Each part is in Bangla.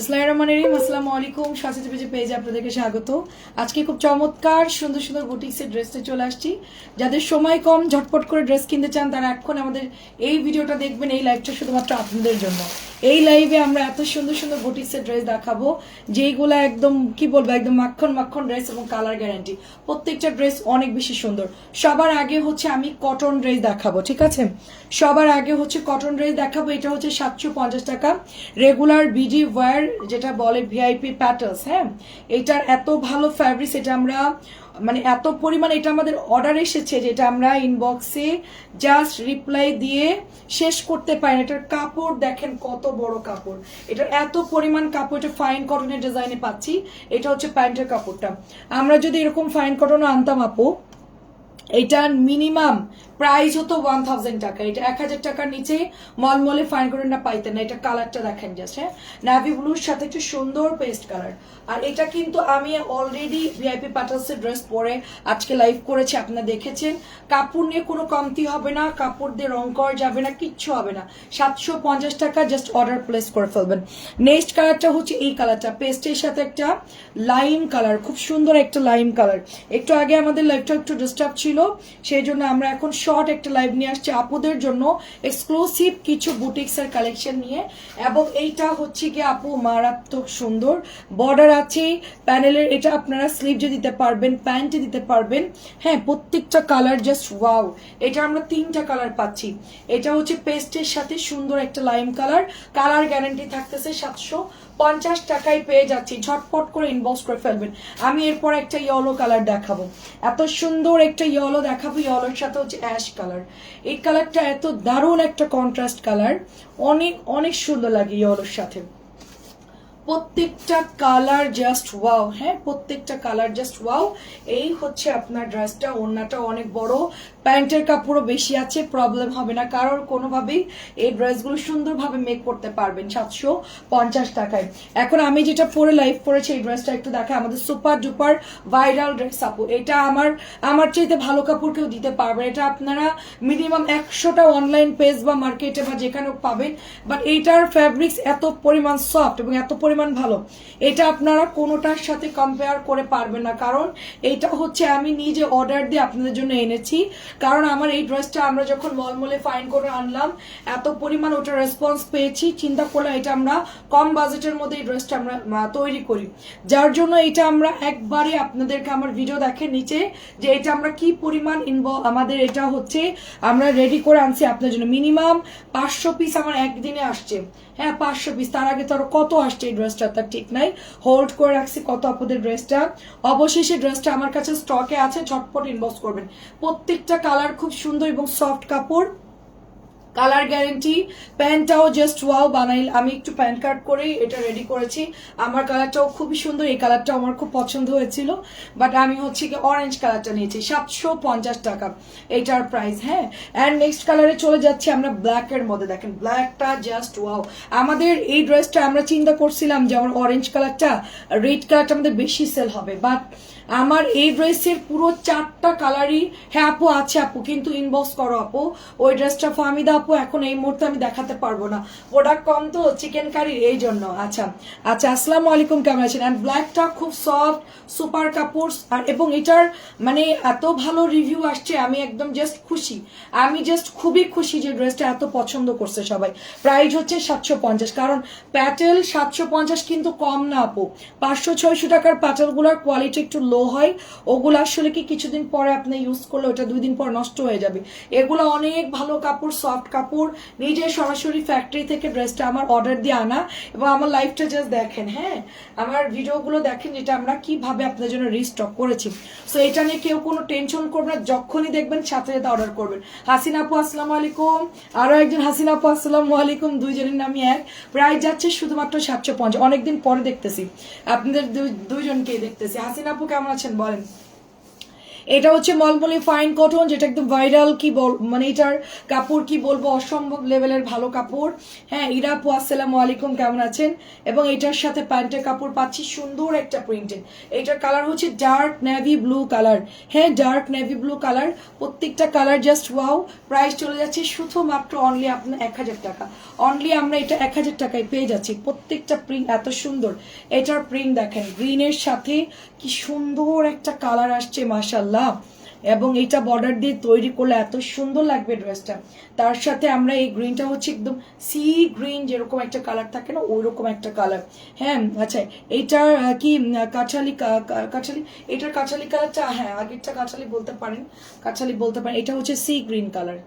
আসসালামাইকুম আসসালামু আলাইকুম। সাথে পেজে পেজে আপনাদেরকে স্বাগত। আজকে খুব চমৎকার, সুন্দর সুন্দর বুটিক্সের ড্রেসে চলে আসছি। যাদের সময় কম, ঝটপট করে ড্রেস কিনতে চান, তারা এখন আমাদের এই ভিডিওটা দেখবেন, এই শুধুমাত্র আপনাদের জন্য। এই লাইভে আমরা এত সুন্দর সুন্দর বুটিক্সের ড্রেস দেখাবো, যেইগুলো একদম, কি বলব, একদম মাখন মাখন ড্রেস এবং কালার গ্যারান্টি। প্রত্যেকটা ড্রেস অনেক বেশি সুন্দর। সবার আগে হচ্ছে আমি কটন ড্রেস দেখাবো, ঠিক আছে? সবার আগে হচ্ছে কটন ড্রেস দেখাবো, এটা হচ্ছে সাতশো পঞ্চাশ টাকা। রেগুলার বিডি ওয়্যার যেটা বলে ভিআইপি প্যাটার্স হ্যাঁ? এটার এত ভালো ফ্যাব্রিক্স এটা আমরা মানে এত পরিমাণ এটা আমাদের অর্ডার এসেছে যেটা আমরা ইনবক্সে জাস্ট রিপ্লাই দিয়ে শেষ করতে পারি। এটার কাপড় দেখেন কত বড় কাপড়। এটার এত পরিমাণ কাপড়, এটা ফাইন কটনের ডিজাইনে পাচ্ছি। এটা হচ্ছে প্যান্টের কাপড়টা। আমরা যদি এরকম ফাইন কটন আনতাম আপু এটার মিনিমাম প্রাইস হতো ওয়ান থাউজেন্ড টাকা। এটা এক হাজার টাকার নিচে মলমলে ফাইন করে না, পাইতেন না। এটা কালারটা দেখেন জাস্ট নাভি ব্লুর সাথে একটু সুন্দর পেস্ট কালার আর এটা কিন্তু আমি অলরেডি ভিআইপি প্যাটার্সের ড্রেস পরে। আজকে লাইভ করেছি, আপনারা দেখেছেন। কাপড় নিয়ে কোনো কমতি হবে না, কাপড় দিয়ে রং করা যাবে না, কিচ্ছু হবে না। সাতশো পঞ্চাশ টাকা জাস্ট অর্ডার প্লেস করে ফেলবেন। নেক্সট কালারটা হচ্ছে এই কালারটা পেস্টের সাথে একটা লাইম কালার খুব সুন্দর একটা লাইম কালার একটু আগে আমাদের লাইভটা একটু ডিস্টার্ব ছিল। সেই জন্য আমরা এখন শর্ট একটা লাইভ নিয়ে আসছি আপুদের জন্য। এক্সক্লুসিভ কিছু বুটিক্সের কালেকশন নিয়ে। এবং এইটা হচ্ছে কি আপু মারাত্মক সুন্দর। বর্ডার আছে প্যানেলের এটা আপনারা স্লিভে দিতে পারবেন প্যান্টে দিতে পারবেন। হ্যাঁ প্রত্যেকটা কালার জাস্ট ওয়াও এটা আমরা তিনটা কালার পাচ্ছি। এটা হচ্ছে পেস্টের সাথে সুন্দর একটা লাইম কালার কালার গ্যারান্টি থাকতেছে সাতশো। পঞ্চাশ টাকায় পেয়ে যাচ্ছি। ঝটপট করে ইনবক্স করে ফেলবেন। আমি এরপর একটা ইয়েলো কালার দেখাবো। এত সুন্দর একটা ইয়েলো দেখাবো ইয়েলোর সাথে হচ্ছে অ্যাশ কালার এই কালারটা এত দারুণ একটা কন্ট্রাস্ট কালার অনেক অনেক সুন্দর লাগে ইয়েলোর সাথে। প্রত্যেকটা কালার জাস্ট ওয়াও হ্যাঁ? প্রত্যেকটা কালার জাস্ট ওয়াও এই হচ্ছে আপনার ড্রেসটা ওড়নাটা অনেক বড়। প্যান্টের কাপড়ও বেশি আছে প্রবলেম হবে না। কারোর কোনোভাবেই এই ড্রেসগুলো সুন্দরভাবে মেক করতে পারবেন সাতশো পঞ্চাশ টাকায়। এখন আমি যেটা পরে লাইভ করেছি, এই ড্রেসটা একটু দেখা আমাদের সুপার ডুপার ভাইরাল ড্রেস আপু। এটা আমার আমার চাইতে ভালো কাপড় কেউ দিতে পারবে এটা আপনারা মিনিমাম একশোটা অনলাইন পেজ বা মার্কেটে বা যেখানেও পাবেন। বাট এইটার ফ্যাব্রিক্স এত পরিমাণ সফট এবং এত পরিমাণ ভালো। এটা আপনারা কোনোটার সাথে কম্পেয়ার করে পারবেন না। কারণ এটা হচ্ছে আমি নিজে অর্ডার দিয়ে আপনাদের জন্য এনেছি। কারণ আমার এই ড্রেসটা আমরা যখন মলমলে ফাইন করে আনলাম, এত পরিমাণ ওটা রেসপন্স পেয়েছি। চিন্তা করলাম এটা আমরা কম বাজেটের মধ্যে এই ড্রেসটা আমরা তৈরি করি। যার জন্য এটা আমরা একবারে আপনাদেরকে আমার ভিডিও দেখেন নিচে যে এটা আমরা কি পরিমাণ ইনভ আমাদের এটা হচ্ছে আমরা রেডি করে আনছি আপনার জন্য। মিনিমাম পাঁচশো পিস আমার একদিনে আসছে। হ্যাঁ পাঁচশো পিস তার আগে তো কত আসছে এই ড্রেসটা তার ঠিক নাই। হোল্ড করে রাখছি কত আপনাদের ড্রেসটা অবশেষে ড্রেসটা আমার কাছে স্টকে আছে, ঝটপট ইনবক্স করবেন। প্রত্যেকটা কালার খুব সুন্দর এবং সফট কাপড়। Colour guarantee. প্যান্টটাও জাস্ট ওয়াও বানাই। আমি একটু প্যান্ট কাট করেই এটা রেডি করেছি। আমার কালারটাও খুবই সুন্দর। এই কালারটা আমার খুব পছন্দ হয়েছিল। বাট আমি হচ্ছে কি অরেঞ্জ কালারটা নিয়েছি। সাতশো পঞ্চাশ টাকা। এটার প্রাইস হ্যাঁ? অ্যান্ড নেক্সট কালারে চলে যাচ্ছি আমরা ব্ল্যাকের মধ্যে। দেখেন ব্ল্যাকটা জাস্ট ওয়াও আমাদের এই ড্রেসটা আমরা চিন্তা করছিলাম যে আমার অরেঞ্জ কালারটা রেড কালারটা আমাদের বেশি সেল হবে। বাট আমার এই ড্রেসের পুরো চারটা কালারই হ্যাঁ আপু, আছে আপু, কিন্তু ইনবক্স করো আপু। ওই ড্রেসটা ফামিদা আপু এখন এই মুহূর্তে আমি দেখাতে পারব না। প্রোডাক্ট কম তো চিকেন কারির এই জন্য। আচ্ছা আচ্ছা আসসালামু আলাইকুম, কেমন আছেন? অ্যান্ড ব্ল্যাকটা খুব সফট সুপার কাপড়, আর এবং এটার মানে এত ভালো রিভিউ আসছে, আমি একদম জাস্ট খুশি। আমি জাস্ট খুবই খুশি যে ড্রেসটা এত পছন্দ করছে সবাই। প্রাইস হচ্ছে সাতশো পঞ্চাশ, কারণ প্যাটেল সাতশো পঞ্চাশ কিন্তু কম না, আপু। পাঁচশো, ছয়শো টাকার প্যাটেলগুলোর কোয়ালিটি একটু লো হয়। ওগুলো আসলে কি কিছুদিন পরে আপনি ইউজ করলে ওটা দুই দিন পর নষ্ট হয়ে যাবে। এগুলো অনেক ভালো কাপড় সফট কাপড় নিজে সরাসরি ফ্যাক্টরি থেকে ড্রেসটা আমার অর্ডার দিয়ে আনা এবং আমার লাইফটা জাস্ট দেখেন হ্যাঁ? আমার ভিডিওগুলো দেখেন যেটা আমরা কীভাবে আপনার জন্য রিস্টক করেছি। সো এটা নিয়ে কেউ কোনো টেনশন করবে না, যখনই দেখবেন সাথে সাথে অর্ডার করবেন। হাসিনা আপু, আসসালামু আলাইকুম। আরও একজন হাসিনা আপু, আসসালামু আলাইকুম। দুইজনের নামই এক। প্রাইস যাচ্ছে শুধুমাত্র সাতশো পঞ্চাশ। অনেকদিন পরে দেখতেছি। আপনাদের দুই- দুইজনকেই দেখতেছি। হাসিনা আপু, কেমন আছেন? বলেন। এটা হচ্ছে মলমলি ফাইন কটন যেটা একদম ভাইরাল কি বল মানে এটার কাপড় কি বলব, অসম্ভব লেভেলের ভালো কাপড়। হ্যাঁ ইরাপু, আসসালামু আলাইকুম, কেমন আছেন? এবং এটার সাথে প্যান্টের কাপড় পাচ্ছি, সুন্দর একটা প্রিন্টেড এটার কালার হচ্ছে ডার্ক নেভি ব্লু কালার হ্যাঁ ডার্ক নেভি ব্লু কালার প্রত্যেকটা কালার জাস্ট ওয়াও প্রাইস চলে যাচ্ছে শুধুমাত্র অনলি আপনার এক হাজার টাকা। অনলি আমরা এটা এক হাজার টাকায় পেয়ে যাচ্ছি, প্রত্যেকটা প্রিন্ট এত সুন্দর। এটার প্রিন্ট দেখেন গ্রিনের সাথে কি সুন্দর একটা কালার আসছে মাসাল্লাহ এবং এটা বর্ডার দিয়ে তৈরি করলে এত সুন্দর লাগবে ড্রেসটা তার সাথে আমরা এই গ্রিনটা হচ্ছে একদম সি গ্রিন যেরকম একটা কালার থাকে না ওই রকম একটা কালার হ্যাঁ আচ্ছা এইটার কি উম, কাঁঠালি কা- কা- কাঁঠালি? এটার কাঁঠালি কালারটা হ্যাঁ আগেরটা কাঁঠালি বলতে পারেন। কাঁঠালি বলতে পারেন এটা হচ্ছে সি গ্রিন কালার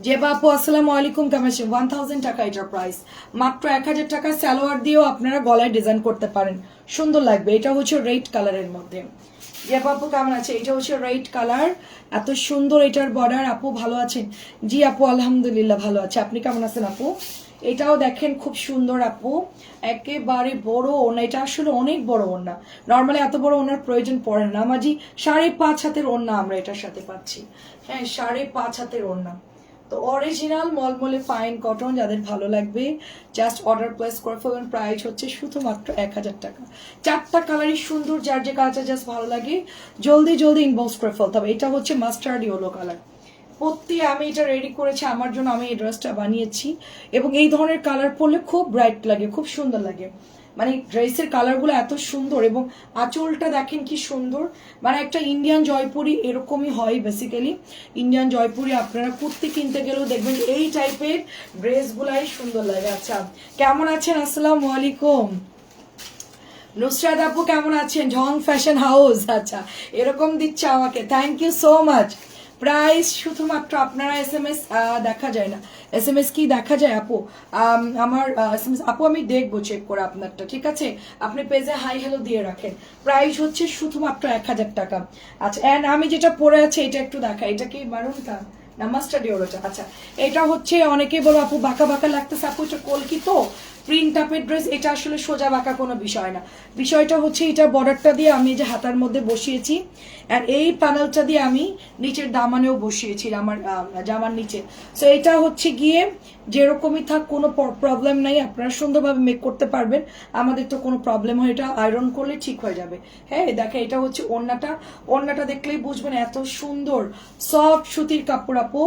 যে বাপু আসসালামু আলাইকুম কেমন আছেন? ওয়ান থাউজেন্ড টাকা এটার প্রাইস মাত্র এক হাজার টাকা সালোয়ার দিয়েও আপনারা গলায় ডিজাইন করতে পারেন। সুন্দর লাগবে এটা হচ্ছে রেড কালারের মধ্যে। যে আপু কেমন আছে? এটা হচ্ছে রেড কালার এত সুন্দর এটার বর্ডার আপু ভালো আছেন? জি আপু, আলহামদুলিল্লাহ ভালো আছে। আপনি কেমন আছেন আপু? এটাও দেখেন খুব সুন্দর আপু। একেবারে বড় ওনা এটা আসলে অনেক বড় ওনা নর্মালি এত বড় ওনার প্রয়োজন পড়ে না। মাঝি, সাড়ে পাঁচ হাতের ওনা আমরা এটার সাথে পাচ্ছি। হ্যাঁ সাড়ে পাঁচ হাতের ওনা তো অরিজিনাল মলমলে ফাইন কটন যাদের ভালো লাগবে জাস্ট অর্ডার প্লেস করে ফেলবেন। প্রাইস হচ্ছে শুধুমাত্র এক হাজার টাকা। চারটা কালারই সুন্দর, যার যে কালারটা জাস্ট ভালো লাগে, জলদি জলদি ইনবক্স করে ফেলতে হবে। এটা হচ্ছে মাস্টার্ড ইয়েলো কালার প্রত্যেক আমি এটা রেডি করেছি, আমার জন্য আমি এই ড্রেসটা বানিয়েছি। এবং এই ধরনের কালার পরলে খুব ব্রাইট লাগে, খুব সুন্দর লাগে। মানে ড্রেসের কালারগুলো এত সুন্দর এবং আঁচলটা দেখেন কি সুন্দর। মানে একটা ইন্ডিয়ান জয়পুরি এরকমই হয় বেসিক্যালি ইন্ডিয়ান জয়পুরি আপনারা কুর্তি কিনতে গেলেও দেখবেন এই টাইপের ড্রেসগুলাই সুন্দর লাগে। আচ্ছা কেমন আছেন? আসসালামু আলাইকুম। নুসরাত আপু কেমন আছেন? ঝং ফ্যাশন হাউস আচ্ছা এরকম দিচ্ছে আমাকে। Thank you so much price শুধুমাত্র আপনারা এস এম এস দেখা যায় না। এস এম এস কি দেখা যায়, আপু? আমার এস এম এস আপু, আমি দেখব চেক করে আপনারটা, ঠিক আছে? আপনি পেজে হাই হ্যালো দিয়ে রাখেন। প্রাইস হচ্ছে শুধুমাত্র এক হাজার টাকা। আচ্ছা অ্যান্ড আমি যেটা পরে আছে, এটা একটু দেখা। এটা কি মারুনটা না মাস্টার ডিওরোটা আচ্ছা এটা হচ্ছে, অনেকেই বলো, আপু, বাঁকা বাঁকা লাগতেছে। আপু, এটা কলকি তো প্রিন্ট আপের ড্রেস এটা আসলে সোজা বাঁকা কোনো বিষয় না। বিষয়টা হচ্ছে এটা বর্ডারটা দিয়ে আমি যে হাতার মধ্যে বসিয়েছি, আর এই প্যানেলটা দিয়ে আমি নিচের দামানেও বসিয়েছি, আমার জামার নিচে। সো এটা হচ্ছে গিয়ে যেরকমই থাক, কোনো প্রবলেম নাই, আপনারা সুন্দরভাবে মেক করতে পারবেন। আমাদের তো কোনো প্রবলেম হয়, এটা আয়রন করলে ঠিক হয়ে যাবে। হ্যাঁ দেখে এটা হচ্ছে ওড়নাটা। ওড়নাটা দেখলেই বুঝবেন এত সুন্দর সফট সুতির কাপড় আপু,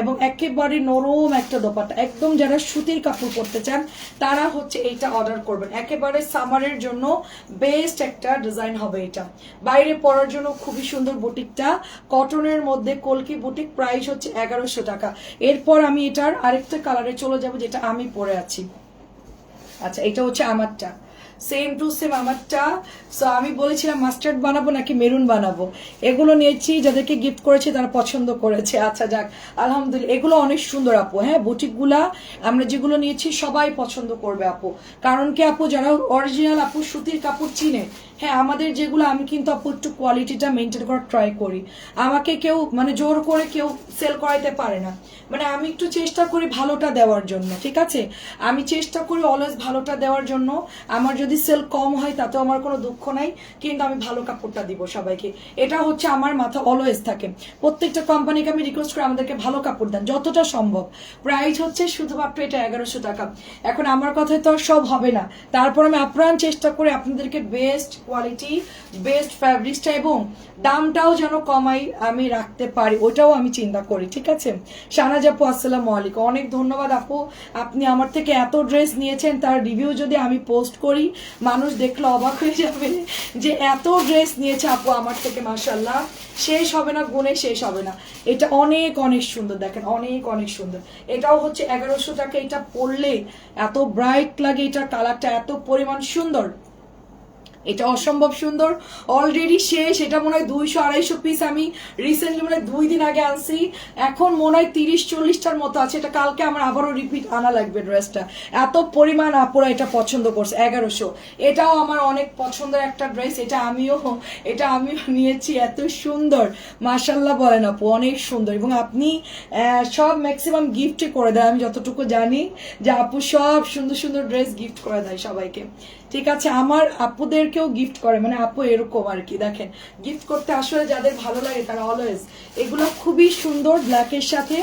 এবং একেবারে নরম একটা দোপাটা একদম যারা সুতির কাপড় পরতে চান, তারা হচ্ছে এইটা অর্ডার করবেন। একেবারে সামারের জন্য বেস্ট একটা ডিজাইন হবে এটা। বাইরে পরার জন্য খুবই সুন্দর বুটিকটা। কটনের মধ্যে কলকি বুটিক প্রাইস হচ্ছে এগারোশো টাকা। এরপর আমি এটার আরেকটা কালারে চলে যাব যেটা আমি পরে আছি। আচ্ছা এটা হচ্ছে আমারটা। সেম টু সেম আমারটা। সো আমি বলেছিলাম মাস্টার্ড বানাবো নাকি মেরুন বানাবো? এগুলো নিয়েছি, যাদেরকে গিফট করেছি তারা পছন্দ করেছে। আচ্ছা যাক, আলহামদুলিল্লাহ। এগুলো অনেক সুন্দর, আপু। হ্যাঁ বুটিকগুলা আমরা যেগুলো নিয়েছি, সবাই পছন্দ করবে, আপু। কারণ কি, আপু, যারা অরিজিনাল আপু, সুতির কাপড় চিনে হ্যাঁ আমাদের যেগুলো আমি কিন্তু আপু একটু কোয়ালিটিটা মেনটেন করার ট্রাই করি। আমাকে কেউ মানে জোর করে কেউ সেল করাইতে পারে না। মানে আমি একটু চেষ্টা করি ভালোটা দেওয়ার জন্য, ঠিক আছে? আমি চেষ্টা করি অলওয়েজ ভালোটা দেওয়ার জন্য। আমার যদি সেল কম হয়, তাতেও আমার কোনো দুঃখ নাই, কিন্তু আমি ভালো কাপড়টা দিব সবাইকে। এটা হচ্ছে আমার মাথা অলওয়েজ থাকে। প্রত্যেকটা কোম্পানিকে আমি রিকোয়েস্ট করি আমাদেরকে ভালো কাপড় দেন, যতটা সম্ভব। প্রাইস হচ্ছে শুধুমাত্র এটা এগারোশো টাকা। এখন আমার কথায় তো সব হবে না। তারপর আমি আপ্রাণ চেষ্টা করে আপনাদেরকে বেস্ট কোয়ালিটি বেস্ট ফ্যাব্রিক্সটা এবং দামটাও যেন কমাই আমি রাখতে পারি, ওটাও আমি চিন্তা করি, ঠিক আছে? শাহনাজ আপু, আসসালামু আলাইকুম। অনেক ধন্যবাদ আপু। আপনি আমার থেকে এত ড্রেস নিয়েছেন, তার রিভিউ যদি আমি পোস্ট করি, মানুষ দেখলে অবাক হয়ে যাবে যে এত ড্রেস নিয়েছে আপু আমার থেকে মাসাল্লাহ শেষ হবে না গুণে শেষ হবে না। এটা অনেক অনেক সুন্দর, দেখেন, অনেক অনেক সুন্দর। এটাও হচ্ছে এগারোশো টাকা, এটা পরলে এত ব্রাইট লাগে, এটার কালারটা এত পরিমাণ সুন্দর। এটা অসম্ভব সুন্দর। অলরেডি শেষ, এটা মনে হয় দুইশো আড়াইশো পিস আমি রিসেন্টলি মনে হয় দুই দিন আগে আনছি। এখন মনে হয় তিরিশ চল্লিশটার মতো আছে। এটা কালকে আমার আবারও রিপিট আনা লাগবে ড্রেসটা এত পরিমাণ আপুরা এটা পছন্দ করছে, এগারোশো। এটাও আমার অনেক পছন্দের একটা ড্রেস এটা আমিও এটা আমিও নিয়েছি। এত সুন্দর। মার্শাল্লাহ বলেন আপু, অনেক সুন্দর। এবং আপনি সব ম্যাক্সিমাম গিফটই করে দেয় আমি যতটুকু জানি যে আপু সব সুন্দর সুন্দর ড্রেস গিফট করে দেয় সবাইকে। ঠিক আছে, আমার আপুদেরকেও গিফট করে মানে আপু এরকম আর কি, দেখেন। গিফট করতে আসলে যাদের ভালো লাগে তারা অলওয়েজ এগুলো খুবই সুন্দর ব্ল্যাকের সাথে।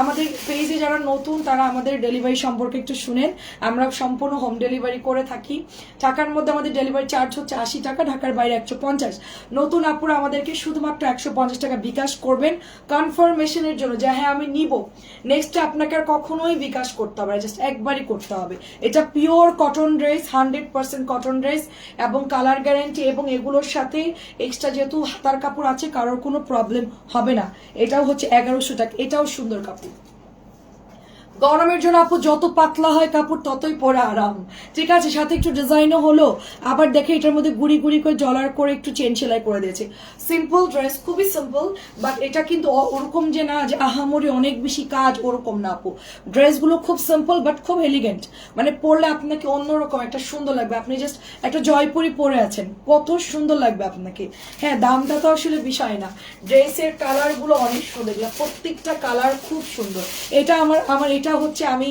আমাদের পেজে যারা নতুন, তারা আমাদের ডেলিভারি সম্পর্কে একটু শুনেন। আমরা সম্পূর্ণ হোম ডেলিভারি করে থাকি। টাকার মধ্যে আমাদের ডেলিভারি চার্জ হচ্ছে আশি টাকা, ঢাকার বাইরে একশো পঞ্চাশ। নতুন আপুরা আমাদেরকে শুধুমাত্র একশো পঞ্চাশ টাকা বিকাশ করবেন। কনফার্মেশনের জন্য যে হ্যাঁ আমি নিব। নেক্সট আপনাকে আর কখনোই বিকাশ করতে হবে জাস্ট একবারই করতে হবে। এটা pure cotton dress hundred percent cotton dress এবং কালার গ্যারেন্টি এবং এগুলোর সাথে এক্সট্রা যেহেতু হাতার কাপড় আছে, কারোর কোনো প্রবলেম হবে না। এটাও হচ্ছে এগারোশো টাকা, এটাও সুন্দর কাপড়। গরমের জন্য আপু যত পাতলা হয় কাপড় ততই পরে আরাম। ঠিক আছে, সাথে একটু ডিজাইনও হলো, আবার দেখে এটার মধ্যে গুড়ি গুড়ি করে জলার করে একটু চেন সেলাই করে দিয়েছে। সিম্পল ড্রেস খুবই সিম্পল বাট এটা কিন্তু ওরকম যে না, যে আহামরি অনেক বেশি কাজ ওরকম না আপু। ড্রেসগুলো খুব সিম্পল বাট খুব এলিগেন্ট মানে পরলে আপনাকে অন্যরকম একটা সুন্দর লাগবে। আপনি জাস্ট একটা জয়পুরি পরে আছেন, কত সুন্দর লাগবে আপনাকে। হ্যাঁ দামটা তো আসলে বিষয় না। ড্রেসের কালারগুলো অনেক সুন্দর। প্রত্যেকটা কালার খুব সুন্দর। এটা আমার আমার এটা হচ্ছে আমি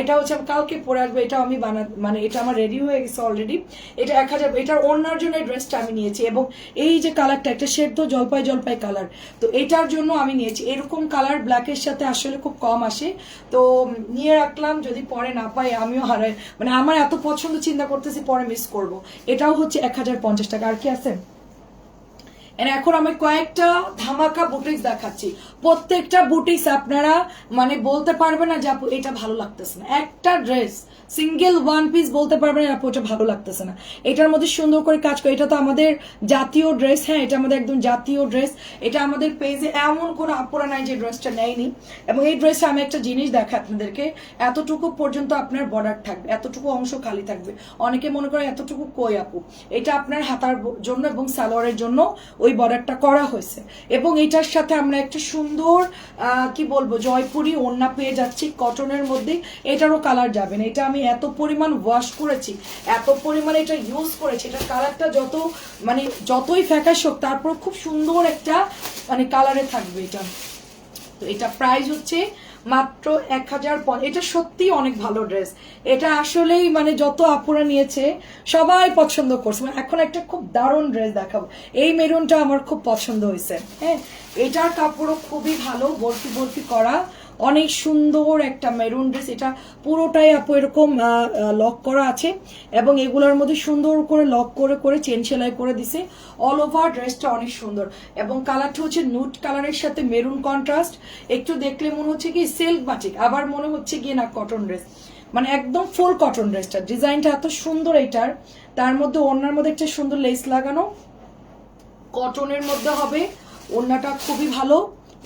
এটা হচ্ছে আমি কালকে পরে আসব এটা আমি বানা মানে এটা আমার রেডি হয়ে গেছে অলরেডি এটা এক হাজার, এটার অন্যার জন্য ড্রেসটা আমি নিয়েছি এবং এই যে কালারটা একটা সেদ্ধ জলপাই জলপাই কালার তো এটার জন্য আমি নিয়েছি। এরকম কালার ব্ল্যাকের সাথে আসলে খুব কম আসে, তো নিয়ে রাখলাম, যদি পরে না পাই আমিও হারাই মানে আমার এত পছন্দ চিন্তা করতেছি পরে মিস করব। এটাও হচ্ছে এক হাজার পঞ্চাশ টাকা, আর কি আছে? এখন আমি কয়েকটা ধামাকা বুটিক্স দেখাচ্ছি। প্রত্যেকটা বুটিক্স আপনারা মানে বলতে পারবে না যে আপু, এটা ভালো লাগতেছে না। একটা ড্রেস সিঙ্গেল ওয়ান পিস বলতে পারবে না আপু, এটা ভালো লাগতেছে না। এটার মধ্যে সুন্দর করে কাজ করে। এটা তো আমাদের জাতীয় ড্রেস হ্যাঁ এটা আমাদের একদম জাতীয় ড্রেস এটা আমাদের পেজে এমন কোনো আপুরা নাই যে ড্রেসটা নেয়নি। এবং এই ড্রেসে আমি একটা জিনিস দেখাই আপনাদেরকে। এতটুকু পর্যন্ত আপনার বর্ডার থাকবে। এতটুকু অংশ খালি থাকবে। অনেকে মনে করে এতটুকু কই আপু? এটা আপনার হাতার জন্য এবং সালোয়ারের জন্য ওই বর্ডারটা করা হয়েছে। এবং এটার সাথে আমরা একটা সুন্দর কি বলব, জয়পুরি ওড়না পেয়ে যাচ্ছি কটনের মধ্যে। এটারও কালার যাবে না। এটা আমি এত পরিমাণ ওয়াশ করেছি, এত পরিমাণ এটা ইউজ করেছি, এটার কালারটা যত মানে যতই ফ্যাকাশ হোক তারপর খুব সুন্দর একটা মানে কালারে থাকবে এটা। তো এটা প্রাইস হচ্ছে মাত্র এক হাজার এটা সত্যি অনেক ভালো ড্রেস। এটা আসলেই মানে যত আপুরা নিয়েছে, সবাই পছন্দ করছে। মানে এখন একটা খুব দারুণ ড্রেস দেখাবো। এই মেরুনটা আমার খুব পছন্দ হয়েছে। হ্যাঁ এটার কাপড়ও খুবই ভালো, বরফি বরফি করা। অনেক সুন্দর একটা মেরুন ড্রেস এটা পুরোটাই আপু এরকম লক করা আছে এবং এগুলোর মধ্যে সুন্দর করে লক করে করে চেন সেলাই করে দিছে। অল ওভার ড্রেসটা অনেক সুন্দর এবং কালারটা হচ্ছে নুট কালারের সাথে মেরুন কন্ট্রাস্ট একটু দেখলে মনে হচ্ছে কি সিল্ক বাটিক আবার মনে হচ্ছে গিয়ে না কটন ড্রেস মানে একদম ফুল কটন ড্রেসটা ডিজাইনটা এত সুন্দর এটার তার মধ্যে ওড়নার মধ্যে একটা সুন্দর লেস লাগানো। কটনের মধ্যে হবে। ওড়নাটা খুবই ভালো।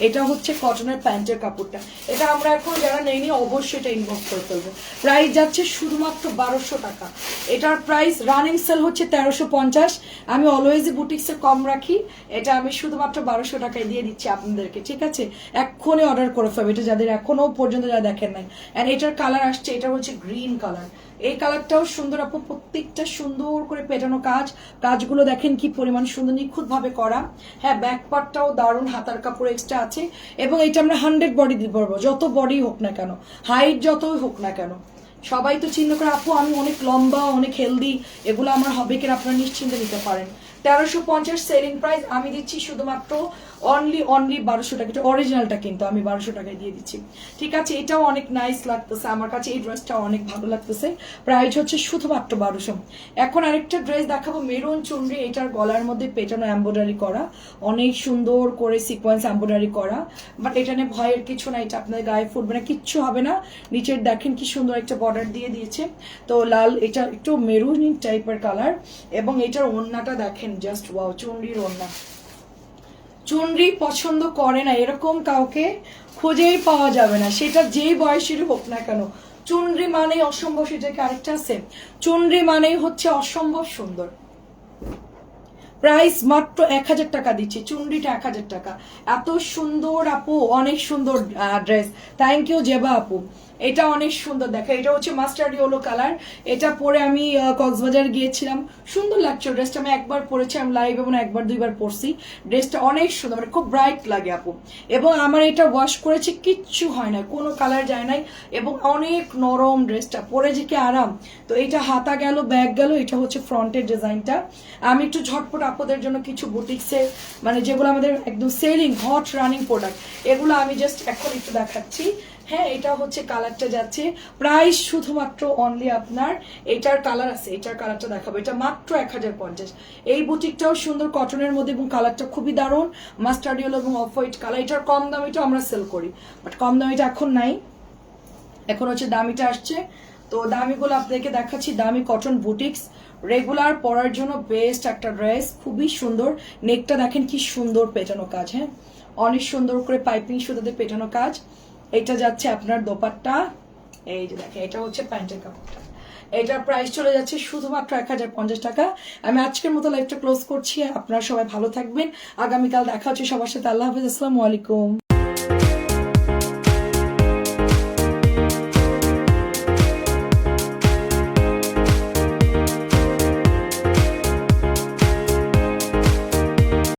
এটা হচ্ছে কটনের প্যান্টের কাপড়টা। এটা আমরা এখন যারা নেইনি, অবশ্যই এটা ইনবক্স করে ফেলব। প্রাইস যাচ্ছে শুধুমাত্র বারোশো টাকা। এটার প্রাইস রানিং সেল হচ্ছে তেরোশো পঞ্চাশ। আমি অলওয়েজই বুটিক্সে কম রাখি। এটা আমি শুধুমাত্র বারোশো টাকায় দিয়ে দিচ্ছি আপনাদেরকে, ঠিক আছে? এক্ষুনি অর্ডার করে ফেলব। এটা যাদের এখনও পর্যন্ত যারা দেখেন নাই। অ্যান্ড এটার কালার আসছে, এটা হচ্ছে গ্রিন কালার এই কালারটাও সুন্দর, আপু। প্রত্যেকটা সুন্দর করে পেটানো কাজ। কাজগুলো দেখেন কি পরিমাণ সুন্দর নিখুঁত ভাবে করা। হ্যাঁ ব্যাক পার্টটাও দারুণ, হাতার কাপড় এক্সট্রা আছে। এবং এটা আমরা হান্ড্রেড বডি দিতে পারব, যত বডি হোক না কেন। হাইট যতই হোক না কেন। সবাই তো চিন্তা করে, আপু, আমি অনেক লম্বা, অনেক হেলদি এগুলো আমার হবে কিনা আপনারা নিশ্চিন্তে নিতে পারেন? তেরোশো পঞ্চাশ সেলিং প্রাইস আমি দিচ্ছি শুধুমাত্র অনলি অনলি বারোশো টাকা, এটা অরিজিনালটা কিন্তু, আমি বারোশো টাকায় দিয়ে দিচ্ছি। ঠিক আছে, এটাও অনেক নাইস লাগতেছে, আমার কাছে এই ড্রেসটা অনেক ভালো লাগতেছে। প্রাইস হচ্ছে শুধুমাত্র বারোশো। এখন আরেকটা ড্রেস দেখাবো, মেরুন চুনরি, এটার গলার মধ্যে পেটানো এম্ব্রয়ডারি করা। অনেক সুন্দর করে সিকোয়েন্স এম্ব্রয়ডারি করা। বাট এটা নিয়ে ভয়ের কিছু না এটা আপনাদের গায়ে ফুটবে না, কিচ্ছু হবে না। নিচের দেখেন কি সুন্দর একটা বর্ডার দিয়ে দিয়েছে। তো লাল, এটা একটু মেরুন টাইপের কালার এবং এটার ওড়নাটা দেখেন জাস্ট ওয়াও চুনরির ওড়না চুনরি পছন্দ করে না, এরকম কাউকে খুঁজেই পাওয়া যাবে না। সেটা যেই বয়সেরই হোক না কেন, চুনরি মানেই অসম্ভব সেটা ক্যারেক্টার সেম চুনরি মানেই হচ্ছে অসম্ভব সুন্দর। প্রাইস মাত্র এক হাজার টাকা দিচ্ছি, চুনরিটা এক হাজার টাকা। এত সুন্দর আপু, অনেক সুন্দর ড্রেস থ্যাংক ইউ জেবা আপু। এটা অনেক সুন্দর দেখো এটা হচ্ছে মাস্টার্ড ইয়েলো কালার এটা পরে আমি কক্সবাজার গিয়েছিলাম। সুন্দর লাগছে ড্রেসটা আমি একবার পরেছি, আমি লাইভ এবং একবার, দুইবার পরছি। ড্রেসটা অনেক সুন্দর মানে খুব ব্রাইট লাগে আপু। এবং আমার এটা ওয়াশ করেছি, কিচ্ছু হয় না, কোনো কালার যায় নাই। এবং অনেক নরম ড্রেসটা পরে যে কি আরাম। তো এটা হাতা গেল ব্যাগ গেল, এটা হচ্ছে ফ্রন্টের ডিজাইনটা আমি একটু ঝটপট আপুদের জন্য কিছু বুটিক্সের মানে যেগুলো আমাদের একদম সেলিং হট রানিং প্রোডাক্ট এগুলো আমি জাস্ট এখন একটু দেখাচ্ছি। হ্যাঁ এটা হচ্ছে কালারটা যাচ্ছে। প্রাইস শুধুমাত্র অনলি আপনার, এটার কালার আছে, এটার কালারটা দেখাবো। এটা মাত্র এক হাজার পঞ্চাশ। এই বুটিকটাও সুন্দর কটনের মধ্যে এবং কালারটা খুবই দারুণ মাস্টার্ড ইয়েলো এবং অফ হোয়াইট কালার এটার কম দামিটাও আমরা সেল করি বাট কম দামিটা এখন নাই। এখন হচ্ছে দামিটা আসছে। তো দামিগুলো আপনাদেরকে দেখাচ্ছি, দামি কটন বুটিক্স। রেগুলার পরার জন্য বেস্ট একটা ড্রেস খুবই সুন্দর। নেকটা দেখেন কি সুন্দর পেটানো কাজ হ্যাঁ? অনেক সুন্দর করে পাইপিং সুতাতে পেটানো কাজ। এটা যাচ্ছে আপনার দোপাট্টা। এই যে দেখেন, এটা হচ্ছে প্যান্টের কাপড়টা। এটার প্রাইস চলে যাচ্ছে শুধুমাত্র এক হাজার পঞ্চাশ টাকা। আমি আজকের মতো লাইভটা ক্লোজ করছি। আপনারা সবাই ভালো থাকবেন। আগামীকাল দেখা হচ্ছে সবার সাথে। আল্লাহ হাফিজ। আসসালামু আলাইকুম।